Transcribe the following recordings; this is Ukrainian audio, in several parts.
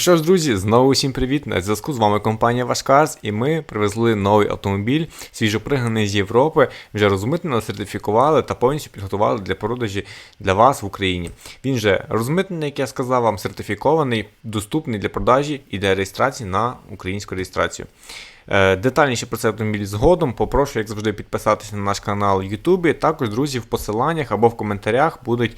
Що ж, друзі, знову всім привіт! На зв'язку з вами компанія Вашкарс, і ми привезли новий автомобіль, свіжопригнаний з Європи, вже розмитнено, сертифікували та повністю підготували для продажі для вас в Україні. Він вже розмитнений, як я сказав, вам сертифікований, доступний для продажі і для реєстрації на українську реєстрацію. Е, Детальніше про цей автомобіль згодом. Попрошу, як завжди, підписатися на наш канал в Ютубі. Також, друзі, в посиланнях або в коментарях будуть.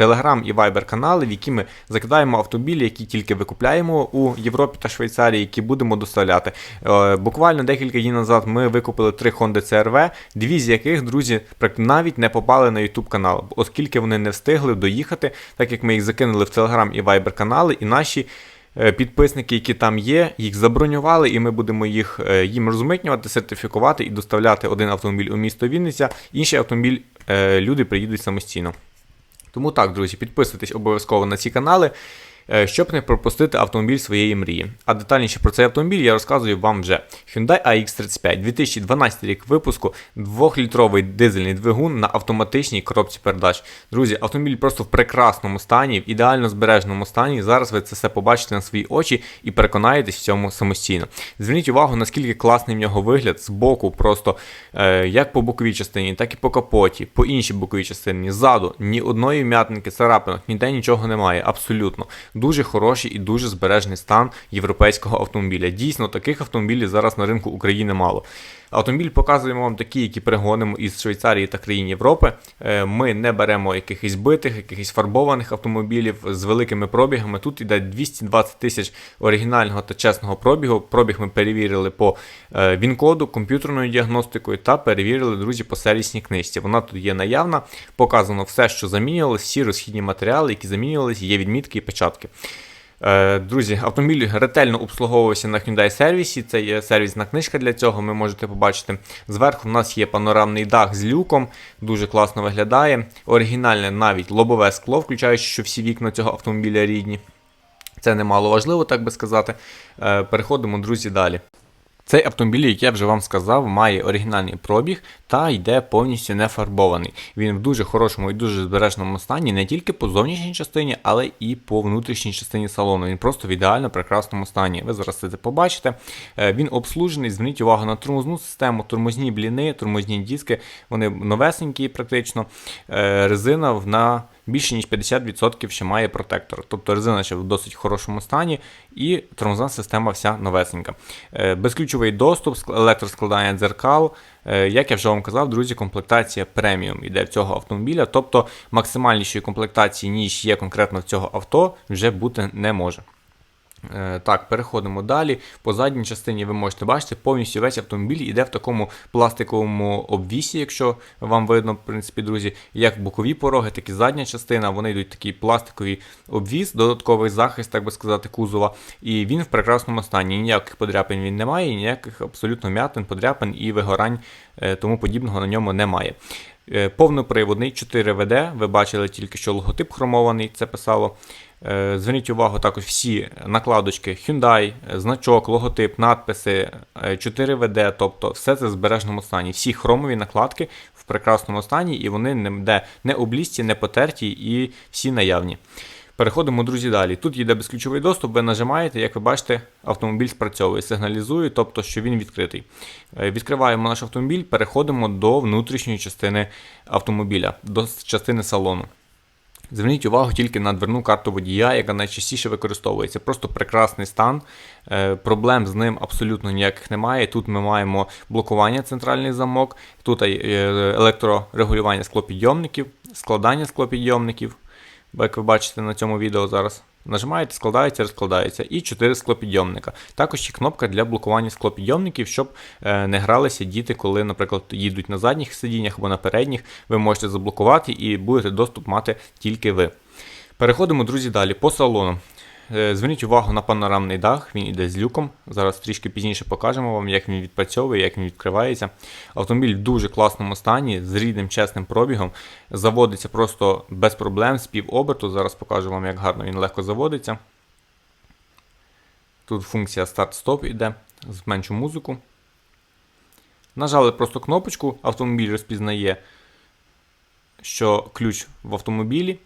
Телеграм і Viber канали, в які ми закидаємо автомобілі, які тільки викупляємо у Європі та Швейцарії, які будемо доставляти. Е, буквально декілька днів назад ми викупили три Honda CRV, дві з яких, друзі, навіть не попали на YouTube канал, оскільки вони не встигли доїхати, так як ми їх закинули в Телеграм і Viber канали, і наші. е, Підписники, які там є, їх забронювали, і ми будемо їх е, їм розмитнювати, сертифікувати і доставляти один автомобіль у місто Вінниця, інший автомобіль люди приїдуть самостійно. Тому так, друзі, підписуйтесь обов'язково на ці канали, щоб не пропустити автомобіль своєї мрії. А детальніше про цей автомобіль я розказую вам вже. Hyundai AX35 2012 рік випуску, 2-літровий дизельний двигун на автоматичній коробці передач. Друзі, автомобіль просто в прекрасному стані, в ідеально збереженому стані. Зараз ви це все побачите на свої очі і переконаєтесь в цьому самостійно. Зверніть увагу, наскільки класний в нього вигляд з боку, просто е, як по боковій частині, так і по капоті, по іншій боковій частині, ззаду, ні одної м'ятинки, царапинок, ніде нічого немає. Абсолютно. Дуже хороший і дуже збережений стан європейського автомобіля. Дійсно, таких автомобілів зараз на ринку України мало. Автомобіль показуємо вам такі, які перегонимо із Швейцарії та країн Європи. Е, Ми не беремо якихось битих, якихось фарбованих автомобілів з великими пробігами. Тут іде 220 тисяч оригінального та чесного пробігу. Пробіг ми перевірили по е, він-коду, комп'ютерною діагностикою та перевірили, друзі, по сервісній книжці. Вона тут є наявна, показано все, що замінювалось, всі розхідні матеріали, які замінювалися, є відмітки і печатки. Е, Друзі, автомобіль ретельно обслуговувався на Hyundai сервісі. Це є сервісна книжка для цього. Ми можете побачити. Зверху У нас є панорамний дах з люком, дуже класно виглядає. Оригінальне навіть лобове скло, включаючи, що всі вікна цього автомобіля рідні. Це немало важливо, так би сказати. Е, Переходимо, друзі, далі. Цей автомобіль, як я вже вам сказав, має оригінальний пробіг та йде повністю не фарбований. Він в дуже хорошому і дуже збереженому стані не тільки по зовнішній частині, але і по внутрішній частині салону. Він просто в ідеально прекрасному стані. Ви зараз це побачите. Е, Він обслужений. Зверніть увагу на тормозну систему, тормозні бліни, тормозні диски. Вони новесенькі, практично. Е, Резина на більше ніж 50% ще має протектор. Тобто резина ще в досить хорошому стані, і тормозна система вся новесенька. Е, Безключовий доступ, ск- електроскладання дзеркал. Е, Як я вже вам казав, друзі, комплектація преміум іде в цього автомобіля, тобто максимальнішої комплектації, ніж є конкретно в цього авто, вже бути не може. Е, Так, переходимо далі. По задній частині ви можете бачити, повністю весь автомобіль йде в такому пластиковому обвісі, якщо вам видно, в принципі, друзі, як бокові пороги, так і задня частина. Вони йдуть такий пластиковий обвіс, додатковий захист, так би сказати, кузова. І він в прекрасному стані. Ніяких подряпин він не має, ніяких абсолютно м'ятин, подряпин і вигорань е, тому подібного на ньому немає. Е, Повноприводний 4 ВД. Ви бачили тільки що логотип хромований, це писало. Е, Зверніть увагу, також всі накладочки Hyundai, е, значок, логотип, надписи, е, 4 ВД, тобто все це в збереженому стані. Всі хромові накладки в прекрасному стані, і вони ніде не облізті, не потерті і всі наявні. Переходимо, друзі, далі. Тут йде безключовий доступ, ви нажимаєте, як ви бачите, автомобіль спрацьовує, сигналізує, тобто, що він відкритий. Е, Відкриваємо наш автомобіль, переходимо до внутрішньої частини автомобіля, до частини салону. Зверніть увагу тільки на дверну карту водія, яка найчастіше використовується. Просто прекрасний стан. Е, Проблем з ним абсолютно ніяких немає. Тут ми маємо блокування центральний замок, тут е, електрорегулювання склопідйомників, складання склопідйомників. Як ви бачите на цьому відео зараз. Нажимаєте, складається, розкладається. І 4 склопідйомника. Також є кнопка для блокування склопідйомників, щоб е, не гралися діти, коли, наприклад, їдуть на задніх сидіннях або на передніх. Ви можете заблокувати і будете доступ мати тільки ви. Переходимо, друзі, далі по салону. Е, Зверніть увагу на панорамний дах, він іде з люком. Зараз трішки пізніше покажемо вам, як він відпрацьовує, як він відкривається. Автомобіль в дуже класному стані, з рідним чесним пробігом. Заводиться просто без проблем, з півоберту. Зараз покажу вам, як гарно він легко заводиться. Тут функція старт-стоп іде, зменшу музику. Нажали просто кнопочку, автомобіль розпізнає, що ключ в автомобілі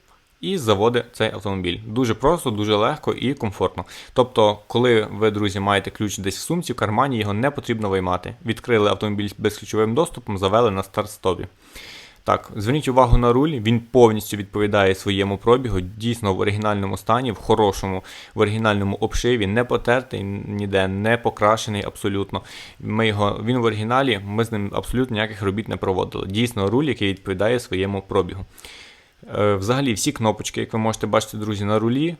і заводить цей автомобіль. Дуже просто, дуже легко і комфортно. Тобто, коли ви, друзі, маєте ключ десь в сумці, в кармані його не потрібно виймати. Відкрили автомобіль з безключовим доступом, завели на старт-стопі. Так, зверніть увагу на руль, він повністю відповідає своєму пробігу, дійсно в оригінальному стані, в хорошому, в оригінальному обшиві, не потертий ніде, не покрашений абсолютно. Ми його, Він в оригіналі, ми з ним абсолютно ніяких робіт не проводили. Дійсно, руль, який відповідає своєму пробігу. Е, Взагалі, всі кнопочки, як ви можете бачити, друзі, на рулі,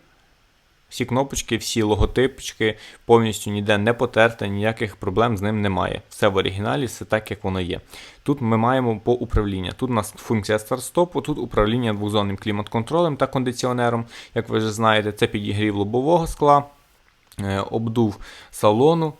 всі кнопочки, всі логотипчики повністю ніде не потерте, ніяких проблем з ним немає. Все в оригіналі, все так, як воно є. Тут ми маємо по управління. Тут у нас функція старт-стопу, тут управління двозонним клімат-контролем та кондиціонером. Як ви вже знаєте, це підігрів лобового скла, е, обдув салону.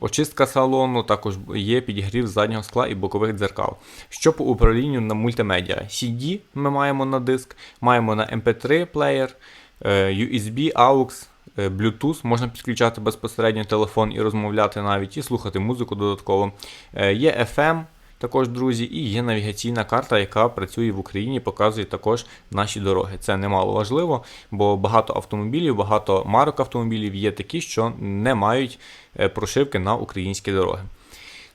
Очистка салону, також є підігрів заднього скла і бокових дзеркал. Що по управлінню на мультимедіа? CD ми маємо на диск, маємо на MP3 плеєр, е, USB, AUX, е, Bluetooth, можна підключати безпосередньо телефон і розмовляти навіть, і слухати музику додатково. Е, Є FM. Також, друзі, і є навігаційна карта, яка працює в Україні, показує також наші дороги. Це немало важливо, бо багато автомобілів, багато марок автомобілів є такі, що не мають е, прошивки на українські дороги.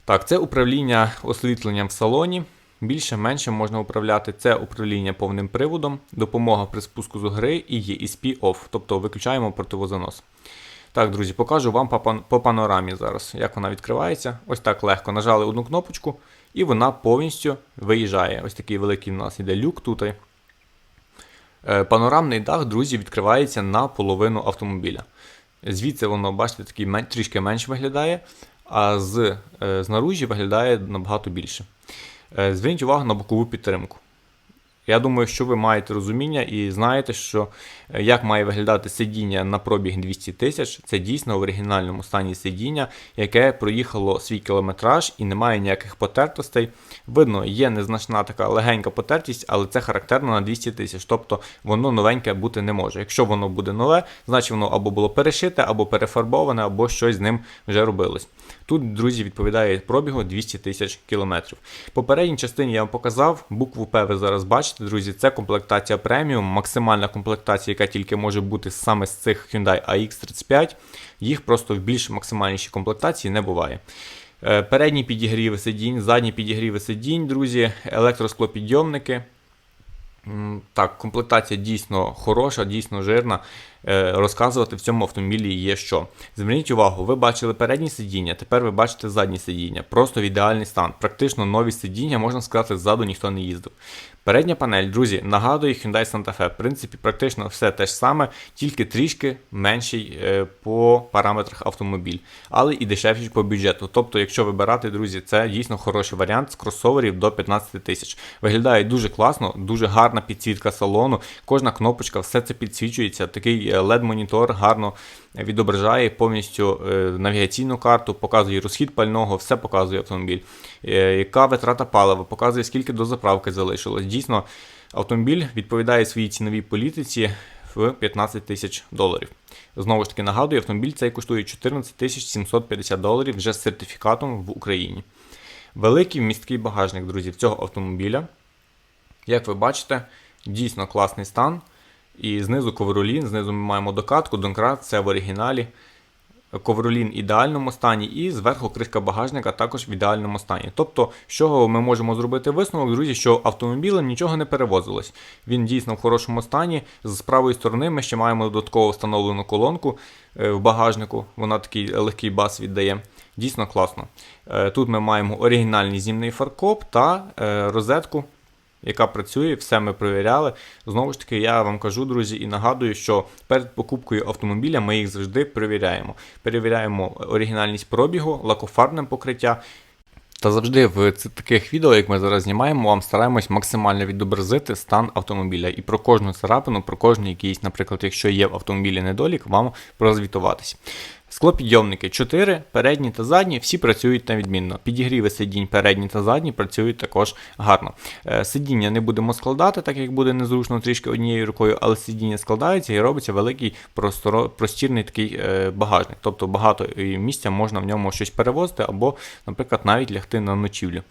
Так, це управління освітленням в салоні. Більше-менше можна управляти це управління повним приводом, допомога при спуску з гри і є ESP OFF, тобто виключаємо противозанос. Так, друзі, покажу вам по панорамі зараз, як вона відкривається. Ось так легко. Нажали одну кнопочку, і вона повністю виїжджає. Ось такий великий у нас іде люк тут. Е, Панорамний дах, друзі, відкривається на половину автомобіля. Звідси воно, бачите, такий трішки менше виглядає, а з е, знаружі виглядає набагато більше. Е, Зверніть увагу на бокову підтримку. Я думаю, що ви маєте розуміння і знаєте, що е, як має виглядати сидіння на пробіг 200 тисяч. Це дійсно в оригінальному стані сидіння, яке проїхало свій кілометраж і не має ніяких потертостей. Видно, є незначна така легенька потертість, але це характерно на 200 тисяч. Тобто воно новеньке бути не може. Якщо воно буде нове, значить воно або було перешите, або перефарбоване, або щось з ним вже робилось. Тут, друзі, відповідає пробігу 200 тисяч кілометрів. Попередній частині я вам показав, букву П ви зараз бачите, друзі, це комплектація преміум, максимальна комплектація, яка тільки може бути саме з цих Hyundai AX35. Їх просто в більш максимальнішій комплектації не буває. Е, Передні підігріви сидінь, задні підігріви сидінь, друзі, електросклопідйомники. Так, комплектація дійсно хороша, дійсно жирна. Е, Розказувати в цьому автомобілі є що. Зверніть увагу, ви бачили передні сидіння, тепер ви бачите задні сидіння. Просто в ідеальний стан. Практично нові сидіння, можна сказати, ззаду ніхто не їздив. Передня панель, друзі, нагадує Hyundai Santa Fe. В принципі, практично все те ж саме, тільки трішки менший е, по параметрах автомобіль, але і дешевший по бюджету. Тобто, якщо вибирати, друзі, це дійсно хороший варіант з кросоверів до 15 тисяч. Виглядає дуже класно, дуже гарна підсвітка салону. Кожна кнопочка, все це підсвічується. Такий е, LED-монітор гарно відображає повністю е, навігаційну карту, показує розхід пального, все показує автомобіль. Е, Яка витрата палива, показує, скільки до заправки залишилось. Дійсно, автомобіль відповідає своїй ціновій політиці в 15 тисяч доларів. Знову ж таки нагадую, автомобіль цей коштує 14 тисяч 750 доларів вже з сертифікатом в Україні. Великий місткий багажник, друзі, цього автомобіля. Як ви бачите, дійсно класний стан. І знизу ковролін, знизу ми маємо докатку, донкрат, це в оригіналі. Ковролін в ідеальному стані, і зверху кришка багажника також в ідеальному стані. Тобто, з чого ми можемо зробити висновок, друзі, що автомобілем нічого не перевозилось. Він дійсно в хорошому стані. З правої сторони ми ще маємо додатково встановлену колонку е, в багажнику. Вона такий легкий бас віддає. Дійсно класно. Е, Тут ми маємо оригінальний зімний фаркоп та е, розетку яка працює, все ми перевіряли. Знову ж таки, я вам кажу, друзі, і нагадую, що перед покупкою автомобіля ми їх завжди перевіряємо. Перевіряємо оригінальність пробігу, лакофарбне покриття. Та завжди в таких відео, як ми зараз знімаємо, вам стараємось максимально відобразити стан автомобіля. І про кожну царапину, про кожний якийсь, наприклад, якщо є в автомобілі недолік, вам прозвітуватись. Склопідйомники 4, передні та задні, всі працюють на відмінно. Підігріви сидінь передні та задні працюють також гарно. Е, Сидіння не будемо складати, так як буде незручно трішки однією рукою, але сидіння складається і робиться великий просторо- простірний такий е, багажник. Тобто багато е, місця можна в ньому щось перевозити або, наприклад, навіть лягти на ночівлю.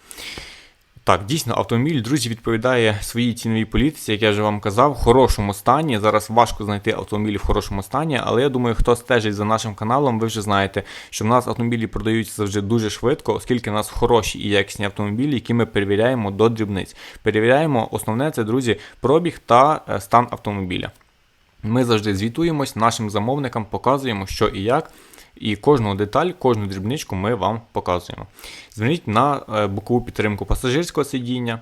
Так, дійсно, автомобіль, друзі, відповідає своїй ціновій політиці, як я вже вам казав, в хорошому стані. Зараз важко знайти автомобілі в хорошому стані, але я думаю, хто стежить за нашим каналом, ви вже знаєте, що в нас автомобілі продаються завжди дуже швидко, оскільки в нас хороші і якісні автомобілі, які ми перевіряємо до дрібниць. Перевіряємо основне це, друзі, пробіг та е, стан автомобіля. Ми завжди звітуємось нашим замовникам, показуємо, що і як. І кожну деталь, кожну дрібничку ми вам показуємо. Зверніть на е, бокову підтримку пасажирського сидіння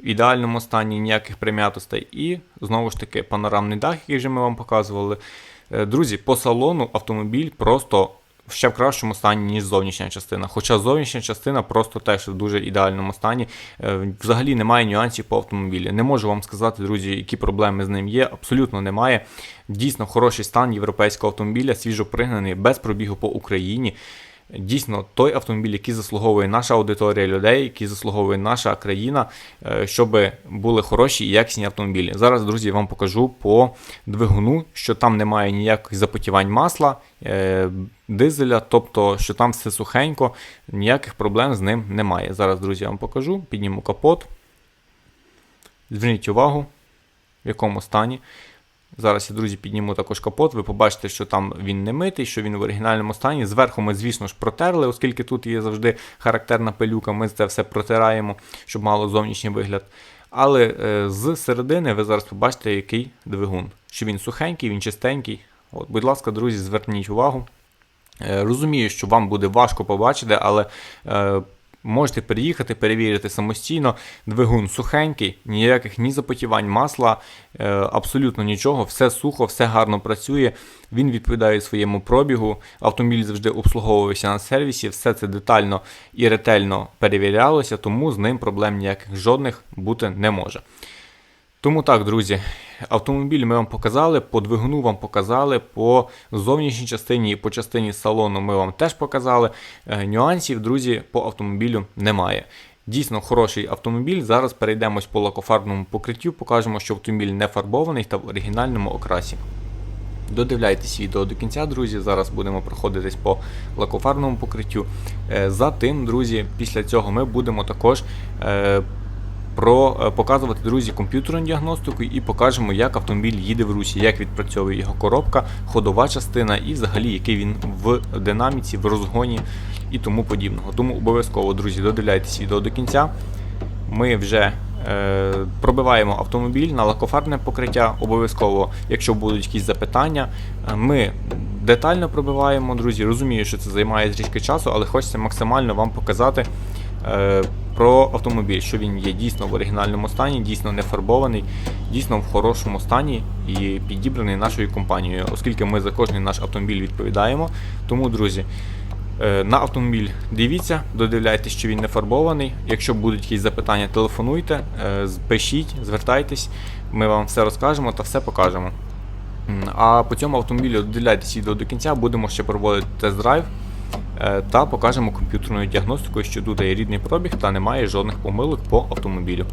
в ідеальному стані, ніяких прим'ятостей. І знову ж таки панорамний дах, який вже ми вам показували. Е, Друзі, по салону автомобіль просто ще в кращому стані, ніж зовнішня частина. Хоча зовнішня частина просто теж в дуже ідеальному стані. Е, Взагалі немає нюансів по автомобілі. Не можу вам сказати, друзі, які проблеми з ним є. Абсолютно немає. Дійсно хороший стан європейського автомобіля, свіжо пригнаний, без пробігу по Україні. Дійсно, той автомобіль, який заслуговує наша аудиторія людей, який заслуговує наша країна, е, щоб були хороші і якісні автомобілі. Зараз, друзі, вам покажу по двигуну, що там немає ніяких запотівань масла, е, дизеля, тобто, що там все сухенько, ніяких проблем з ним немає. Зараз, друзі, я вам покажу, підніму капот. Зверніть увагу, в якому стані. Зараз я, друзі, підніму також капот. Ви побачите, що там він не митий, що він в оригінальному стані. Зверху ми, звісно ж, протерли, оскільки тут є завжди характерна пилюка. Ми це все протираємо, щоб мало зовнішній вигляд. Але е, з середини ви зараз побачите, який двигун. Що він сухенький, він чистенький. От, Будь ласка, друзі, зверніть увагу. Е, розумію, що вам буде важко побачити, але. Можете переїхати, перевірити самостійно. Двигун сухенький, ніяких ні запотівань масла, е, абсолютно нічого, все сухо, все гарно працює. Він відповідає своєму пробігу. Автомобіль завжди обслуговувався на сервісі, все це детально і ретельно перевірялося, тому з ним проблем ніяких жодних бути не може. Тому так, друзі, автомобіль ми вам показали, по двигуну вам показали, по зовнішній частині і по частині салону ми вам теж показали. Е, Нюансів, друзі, по автомобілю немає. Дійсно хороший автомобіль. Зараз перейдемось по лакофарбному покриттю, покажемо, що автомобіль не фарбований та в оригінальному окрасі. Додивляйтесь відео до кінця, друзі. Зараз будемо проходитись по лакофарбному покриттю. Е, За тим, друзі, після цього ми будемо також е, про е, показувати друзі комп'ютерну діагностику і покажемо, як автомобіль їде в русі, як відпрацьовує його коробка, ходова частина і взагалі який він в динаміці, в розгоні і тому подібного. Тому обов'язково, друзі, додивляйтесь відео до кінця. Ми вже е, пробиваємо автомобіль на лакофарбне покриття. Обов'язково, якщо будуть якісь запитання, е, ми детально пробиваємо, друзі. Розумію, що це займає трішки часу, але хочеться максимально вам показати. Е, про автомобіль, що він є дійсно в оригінальному стані, дійсно не фарбований, дійсно в хорошому стані і підібраний нашою компанією, оскільки ми за кожний наш автомобіль відповідаємо. Тому, друзі, е, на автомобіль дивіться, додивляйтесь, що він не фарбований. Якщо будуть якісь запитання, телефонуйте, е, пишіть, звертайтесь, ми вам все розкажемо та все покажемо. А по цьому автомобілю додивляйтесь відео до кінця, будемо ще проводити тест-драйв. Е, та покажемо комп'ютерною діагностикою, що тут є рідний пробіг та немає жодних помилок по автомобілю.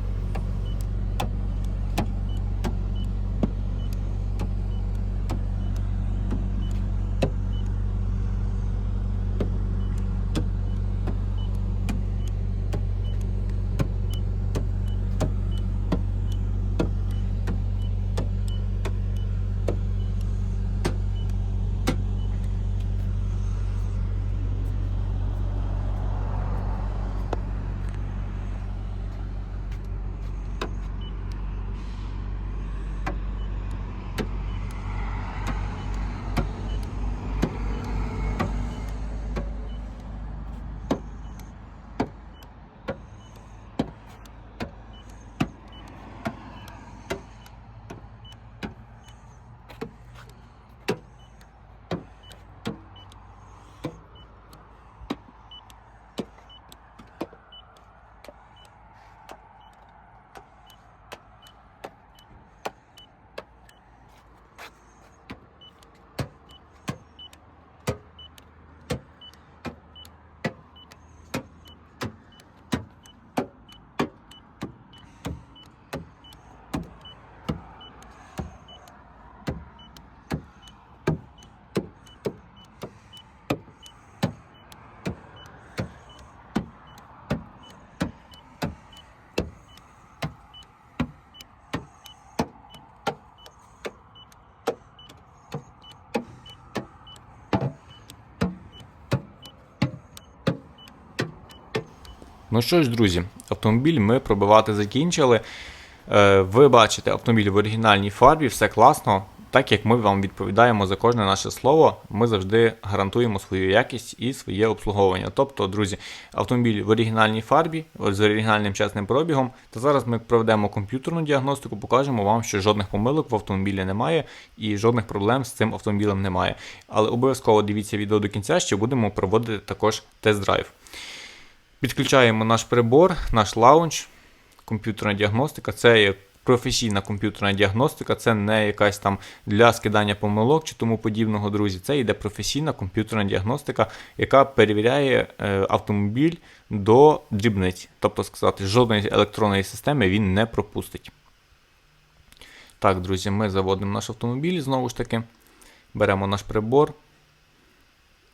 Ну що ж, друзі, автомобіль ми пробивати закінчили. Е, Ви бачите автомобіль в оригінальній фарбі, все класно. Так як ми вам відповідаємо за кожне наше слово, ми завжди гарантуємо свою якість і своє обслуговування. Тобто, друзі, автомобіль в оригінальній фарбі з оригінальним чесним пробігом. Та зараз ми проведемо комп'ютерну діагностику, покажемо вам, що жодних помилок в автомобілі немає і жодних проблем з цим автомобілем немає. Але обов'язково дивіться відео до кінця, що будемо проводити також тест-драйв. Підключаємо наш прибор, наш лаунч, комп'ютерна діагностика. Це є професійна комп'ютерна діагностика, це не якась там для скидання помилок чи тому подібного, друзі. Це йде професійна комп'ютерна діагностика, яка перевіряє е, автомобіль до дрібниць. Тобто сказати, жодної електронної системи він не пропустить. Так, друзі, ми заводимо наш автомобіль знову ж таки. Беремо наш прибор.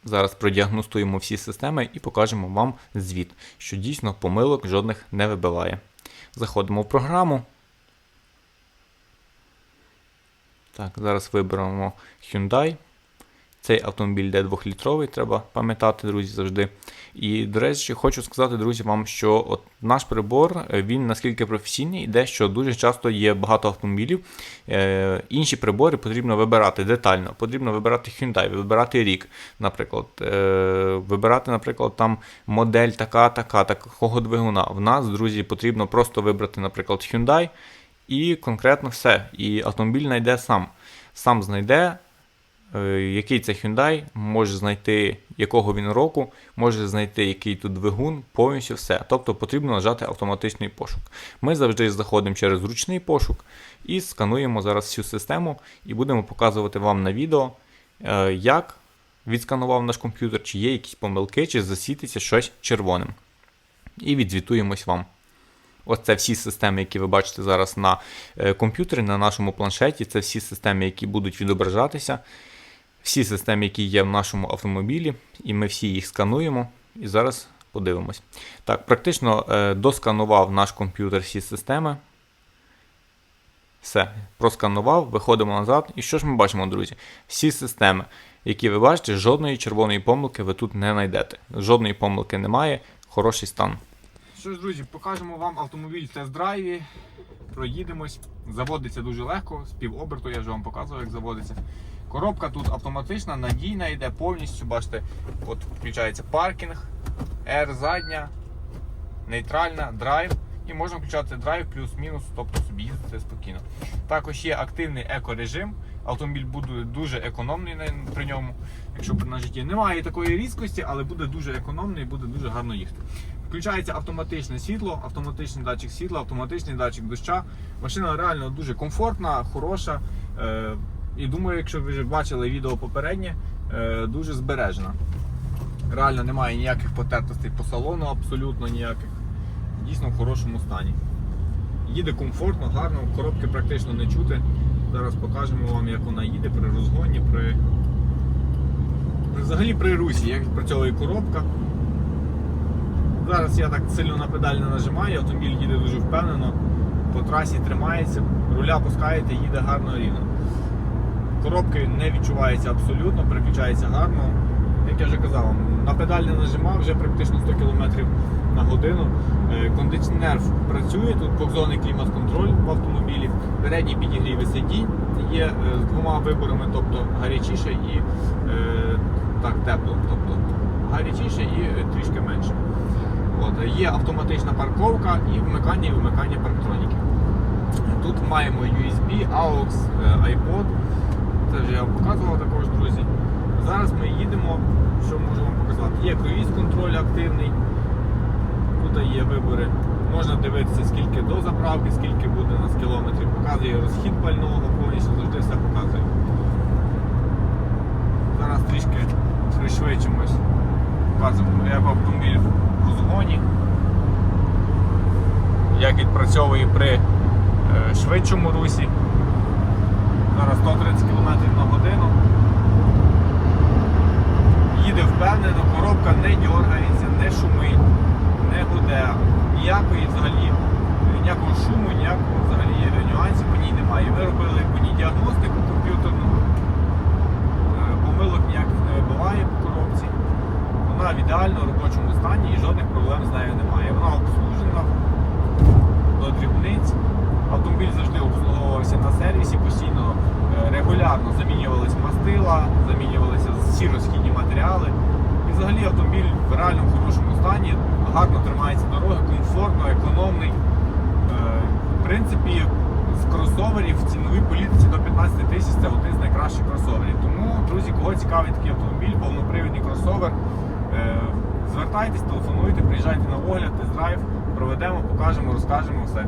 Зараз продіагностуємо всі системи і покажемо вам звіт, що дійсно помилок жодних не вибиває. Заходимо в програму. Так, зараз виберемо Hyundai. Цей автомобіль йде 2-літровий, треба пам'ятати, друзі, завжди. І, до речі, хочу сказати, друзі, вам, що от наш прибор е, він наскільки професійний, йде, що дуже часто є багато автомобілів. Е, інші прибори потрібно вибирати детально. Потрібно вибирати Hyundai, вибирати рік, наприклад. Е, вибирати, наприклад, там модель така, така, такого двигуна. В нас, друзі, потрібно просто вибрати, наприклад, Hyundai. І конкретно все. І автомобіль знайде сам. Сам знайде, який це Hyundai, може знайти, якого він року, може знайти, який тут двигун, повністю все. Тобто потрібно нажати автоматичний пошук. Ми завжди заходимо через ручний пошук і скануємо зараз всю систему і будемо показувати вам на відео, е, як відсканував наш комп'ютер, чи є якісь помилки, чи засвітиться щось червоним. І відзвітуємось вам. Ось це всі системи, які ви бачите зараз на е, комп'ютері, на нашому планшеті. Це всі системи, які будуть відображатися. Всі системи, які є в нашому автомобілі, і ми всі їх скануємо. І зараз подивимось. Так, практично е, досканував наш комп'ютер всі системи. Все, просканував, виходимо назад. І що ж ми бачимо, друзі? Всі системи, які ви бачите, жодної червоної помилки ви тут не знайдете. Жодної помилки немає, хороший стан. Що ж, друзі, покажемо вам автомобіль в тест-драйві. Проїдемось. Заводиться дуже легко, з півоберту я вже вам показував, як заводиться. Коробка тут автоматична, надійна йде повністю. Бачите, от включається паркінг, R задня, нейтральна, драйв. І можна включати драйв плюс-мінус, тобто собі їздити спокійно. Також є активний екорежим. Автомобіль буде дуже економний при ньому. Якщо на житті немає такої різкості, але буде дуже економний і буде дуже гарно їхати. Включається автоматичне світло, автоматичний датчик світла, автоматичний датчик доща. Машина реально дуже комфортна, хороша. І думаю, якщо ви вже бачили відео попереднє, е, дуже збережена. Реально немає ніяких потертостей по салону, абсолютно ніяких. Дійсно в хорошому стані. Їде комфортно, гарно, коробки практично не чути. Зараз покажемо вам, як вона їде при розгоні, при- взагалі при русі, як відпрацьовує коробка. Зараз я так сильно на педаль не нажимаю, автомобіль їде дуже впевнено, по трасі тримається, руля пускаєте, їде гарно рівно. Коробки не відчувається абсолютно, переключається гарно. Як я вже казав, на педаль не нажимав, вже практично 100 км на годину. Е, Кондиціонер працює, тут двохзонний клімат-контроль в автомобілі, передній підігрів сидінь є е, з двома виборами, тобто гарячіше і е, так, тепло. Тобто гарячіше і трішки менше. От, є автоматична парковка і вмикання і вимикання парктроніки. Тут маємо USB, AUX, iPod. Вже я вам показував також, друзі. Зараз ми їдемо, що можу вам показати. Є круїз контроль активний. Тут є вибори. Можна дивитися, скільки до заправки, скільки буде у нас кілометрів. Показує розхід пального, повністю завжди все показує. Зараз трішки пришвидшимось. Показуємо, як автомобіль в розгоні. Як відпрацьовує при е, швидшому русі. Зараз 130 км на годину. Їде впевнено, коробка не дергається, не шумить, не гуде. Ніякої взагалі, ніякого шуму, ніякого взагалі нюансів по ній немає. Ми робили по ній діагностику комп'ютерну. Е, Помилок ніяких не вибиває по коробці. Вона в реально робочому стані і жодних проблем з нею немає. Вона обслужена до дрібниць. Автомобіль завжди обслуговувався на сервісі, постійно е, регулярно замінювались мастила, замінювалися всі розхідні матеріали. І взагалі автомобіль в реально хорошому стані, гарно тримається дороги, комфортно, економний. Е, В принципі, з кросоверів в ціновій політиці до 15 тисяч це один з найкращих кросоверів. Тому, друзі, кого цікавить такий автомобіль, повнопривідний кросовер, е, звертайтесь, телефонуйте, приїжджайте на огляд, тест-драйв, проведемо, покажемо, розкажемо все.